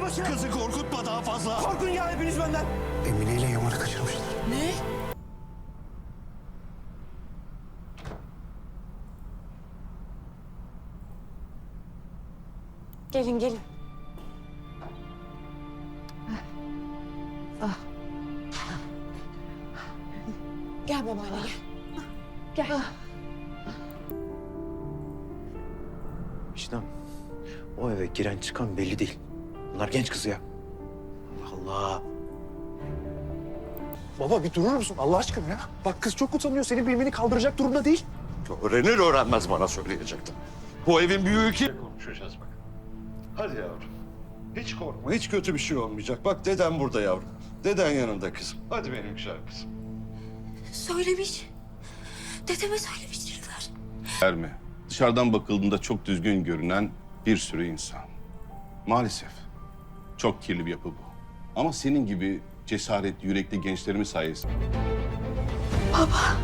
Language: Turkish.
Başına. Kızı korkutma daha fazla. Korkun ya hepiniz benden. Emine ile Yaman'ı kaçırmışlar. Ne? Gelin gelin. Ah. Gel babaanne gel. Gel. Vicdan. O eve giren çıkan belli değil. Bunlar genç kız ya. Allah Allah. Baba bir durur musun Allah aşkına ya? Bak kız çok utanıyor. Senin bilmeni kaldıracak durumda değil. Öğrenir öğrenmez bana söyleyecektin. Bu evin büyüğü kim? Konuşacağız bak. Hadi yavrum. Hiç korkma, hiç kötü bir şey olmayacak. Bak deden burada yavrum. Deden yanında kızım. Hadi benim güzel kızım. Söylemiş. Dedeme söylemiştirler. Ermi, dışarıdan bakıldığında çok düzgün görünen bir sürü insan. Maalesef çok kirli bir yapı bu. Ama senin gibi cesaret, yürekli gençlerimiz sayesinde Baba.